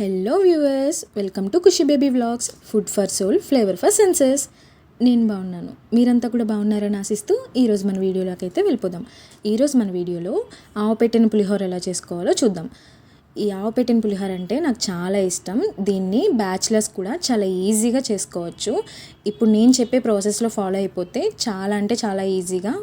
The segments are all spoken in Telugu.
Hello viewers welcome to Khushi baby vlogs food for soul flavour for senses నేను బాగున్నాను. మీరంతా కూడా బాగున్నారని ఆశిస్తూ ఈరోజు మన వీడియోలోకి అయితే వెళ్ళిపోదాం. ఈరోజు మన వీడియోలో ఆవు పెట్టిన పులిహోర ఎలా చేసుకోవాలో చూద్దాం. ఈ ఆవు పెట్టిన పులిహోర అంటే నాకు చాలా ఇష్టం. దీన్ని బ్యాచిలర్స్ కూడా చాలా ఈజీగా చేసుకోవచ్చు. ఇప్పుడు నేను చెప్పే ప్రాసెస్లో ఫాలో అయిపోతే చాలా అంటే చాలా ఈజీగా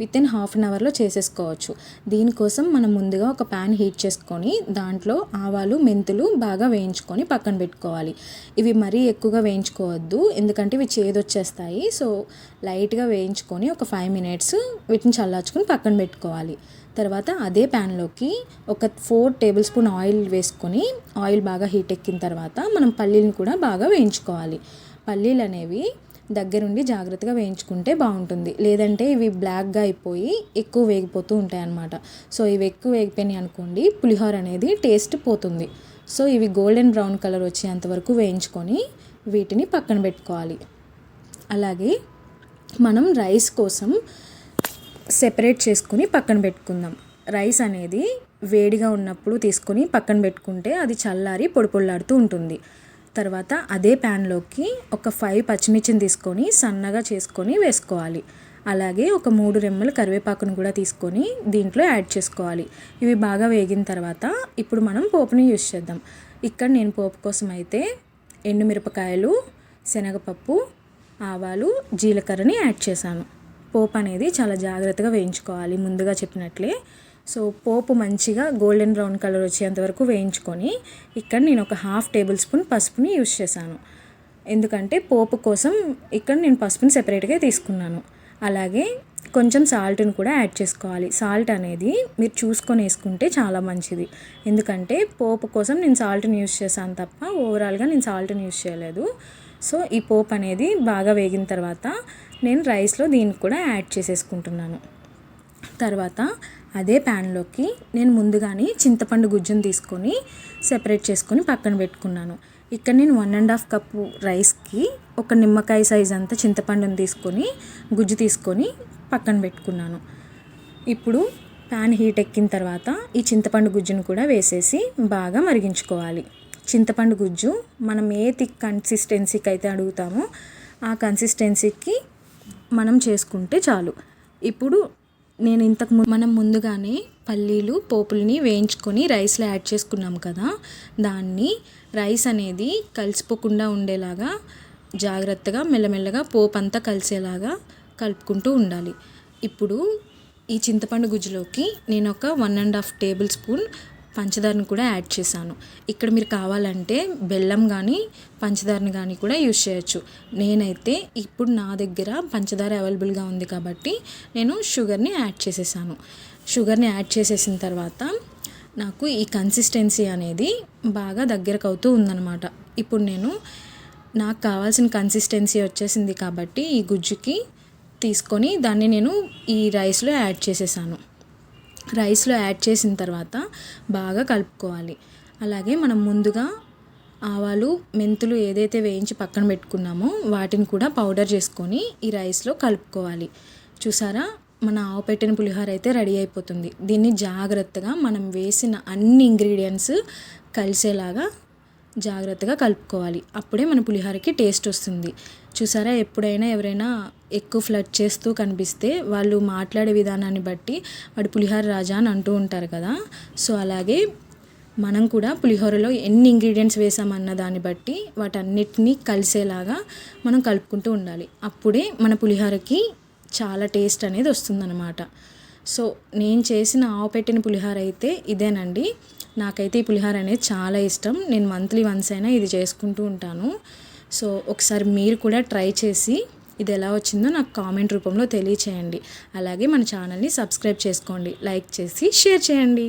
విత్ ఇన్ హాఫ్ అన్ అవర్లో చేసేసుకోవచ్చు. దీనికోసం మనం ముందుగా ఒక ప్యాన్ హీట్ చేసుకొని దాంట్లో ఆవాలు మెంతులు బాగా వేయించుకొని పక్కన పెట్టుకోవాలి. ఇవి మరీ ఎక్కువగా వేయించుకోవద్దు ఎందుకంటే ఇవి చేదొచ్చేస్తాయి. సో లైట్గా వేయించుకొని ఒక ఫైవ్ మినిట్స్ వీటిని చల్లార్చుకొని పక్కన పెట్టుకోవాలి. తర్వాత అదే ప్యాన్లోకి ఒక ఫోర్ టేబుల్ స్పూన్ ఆయిల్ వేసుకొని ఆయిల్ బాగా హీట్ ఎక్కిన తర్వాత మనం పల్లీలను కూడా బాగా వేయించుకోవాలి. పల్లీలు అనేవి దగ్గరుండి జాగ్రత్తగా వేయించుకుంటే బాగుంటుంది. లేదంటే ఇవి బ్లాక్గా అయిపోయి ఎక్కువ వేగిపోతూ ఉంటాయి అన్నమాట సో ఇవి ఎక్కువ వేగిపోయినాయి అనుకోండి పులిహోర అనేది టేస్ట్ పోతుంది. సో ఇవి గోల్డెన్ బ్రౌన్ కలర్ వచ్చేంత వరకు వేయించుకొని వీటిని పక్కన పెట్టుకోవాలి. అలాగే మనం రైస్ కోసం సెపరేట్ చేసుకుని పక్కన పెట్టుకుందాం. రైస్ అనేది వేడిగా ఉన్నప్పుడు తీసుకొని పక్కన పెట్టుకుంటే అది చల్లారి పొడిపొల్లాడుతూ ఉంటుంది. తర్వాత అదే ప్యాన్లోకి ఒక ఫైవ్ పచ్చిమిర్చిని తీసుకొని సన్నగా చేసుకొని వేసుకోవాలి. అలాగే ఒక మూడు రెమ్మల కరివేపాకును కూడా తీసుకొని దీంట్లో యాడ్ చేసుకోవాలి. ఇవి బాగా వేగిన తర్వాత ఇప్పుడు మనం పోపుని యూజ్ చేద్దాం. ఇక్కడ నేను పోపు కోసం అయితే ఎండుమిరపకాయలు శనగపప్పు ఆవాలు జీలకర్రని యాడ్ చేశాను. పోపు అనేది చాలా జాగ్రత్తగా వేయించుకోవాలి ముందుగా చెప్పినట్లే. సో పోపు మంచిగా గోల్డెన్ బ్రౌన్ కలర్ వచ్చేంత వరకు వేయించుకొని ఇక్కడ నేను ఒక హాఫ్ టేబుల్ స్పూన్ పసుపుని యూస్ చేశాను. ఎందుకంటే పోపు కోసం ఇక్కడ నేను పసుపుని సెపరేట్గా తీసుకున్నాను. అలాగే కొంచెం సాల్ట్ని కూడా యాడ్ చేసుకోవాలి. సాల్ట్ అనేది మీరు చూసుకొని వేసుకుంటే చాలా మంచిది. ఎందుకంటే పోపు కోసం నేను సాల్ట్ని యూస్ చేశాను తప్ప ఓవరాల్గా నేను సాల్ట్ని యూజ్ చేయలేదు. సో ఈ పోపు అనేది బాగా వేగిన తర్వాత నేను రైస్లో దీనికి కూడా యాడ్ చేసేసుకుంటున్నాను. తర్వాత అదే ప్యాన్లోకి నేను ముందుగానే చింతపండు గుజ్జును తీసుకొని సెపరేట్ చేసుకొని పక్కన పెట్టుకున్నాను. ఇక్కడ నేను వన్ అండ్ హాఫ్ కప్పు రైస్కి ఒక నిమ్మకాయ సైజ్ అంతా చింతపండుని తీసుకొని గుజ్జు తీసుకొని పక్కన పెట్టుకున్నాను. ఇప్పుడు ప్యాన్ హీట్ ఎక్కిన తర్వాత ఈ చింతపండు గుజ్జును కూడా వేసేసి బాగా మరిగించుకోవాలి. చింతపండు గుజ్జు మనం ఏ థిక్ కన్సిస్టెన్సీకి అయితే అడుగుతామో ఆ కన్సిస్టెన్సీకి మనం చేసుకుంటే చాలు. ఇప్పుడు నేను ఇంతకు మనం ముందుగానే పల్లీలు పోపుల్ని వేయించుకొని రైస్లో యాడ్ చేసుకున్నాం కదా దాన్ని రైస్ అనేది కలిసిపోకుండా ఉండేలాగా జాగ్రత్తగా మెల్లమెల్లగా పోపు అంతా కలిసేలాగా కలుపుకుంటూ ఉండాలి. ఇప్పుడు ఈ చింతపండు గుజ్జులోకి నేను ఒక one and half tablespoon పంచదారను కూడా యాడ్ చేశాను. ఇక్కడ మీరు కావాలంటే బెల్లం కానీ పంచదారని కానీ కూడా యూజ్ చేయొచ్చు. నేనైతే ఇప్పుడు నా దగ్గర పంచదార అవైలబుల్గా ఉంది కాబట్టి నేను షుగర్ని యాడ్ చేసేసాను. షుగర్ని యాడ్ చేసేసిన తర్వాత నాకు ఈ కన్సిస్టెన్సీ అనేది బాగా దగ్గరకు అవుతూ ఉందన్నమాట. ఇప్పుడు నేను నాకు కావాల్సిన కన్సిస్టెన్సీ వచ్చేసింది కాబట్టి ఈ గుజ్జుకి తీసుకొని దాన్ని నేను ఈ రైస్లో యాడ్ చేసేసాను. రైస్లో యాడ్ చేసిన తర్వాత బాగా కలుపుకోవాలి. అలాగే మనం ముందుగా ఆవాలు మెంతులు ఏదైతే వేయించి పక్కన పెట్టుకున్నామో వాటిని కూడా పౌడర్ చేసుకొని ఈ రైస్లో కలుపుకోవాలి. చూసారా? మన ఆవు పెట్టిన పులిహోర అయితే రెడీ అయిపోతుంది. దీన్ని జాగ్రత్తగా మనం వేసిన అన్ని ఇంగ్రీడియంట్స్ కలిసేలాగా జాగ్రత్తగా కలుపుకోవాలి. అప్పుడే మన పులిహోరకి టేస్ట్ వస్తుంది. చూసారా? ఎప్పుడైనా ఎవరైనా ఎక్కువ ఫ్లడ్ చేస్తూ కనిపిస్తే వాళ్ళు మాట్లాడే విధానాన్ని బట్టి వాడు పులిహోర రాజా అని అంటూ ఉంటారు కదా? సో అలాగే మనం కూడా పులిహోరలో ఎన్ని ఇంగ్రీడియంట్స్ వేసామన్న దాన్ని బట్టి వాటన్నిటినీ కలిసేలాగా మనం కలుపుకుంటూ ఉండాలి. అప్పుడే మన పులిహోరకి చాలా టేస్ట్ అనేది వస్తుందన్నమాట. సో నేను చేసిన ఆవు పెట్టిన పులిహోర అయితే ఇదేనండి. నాకైతే ఈ పులిహోర అనేది చాలా ఇష్టం. నేను మంత్లీ వన్స్ అయినా ఇది చేసుకుంటూ ఉంటాను. సో ఒకసారి మీరు కూడా ట్రై చేసి ఇది ఎలా వచ్చిందో నాకు కామెంట్ రూపంలో తెలియచేయండి. అలాగే మన ఛానల్ని సబ్స్క్రైబ్ చేసుకోండి. లైక్ చేసి షేర్ చేయండి.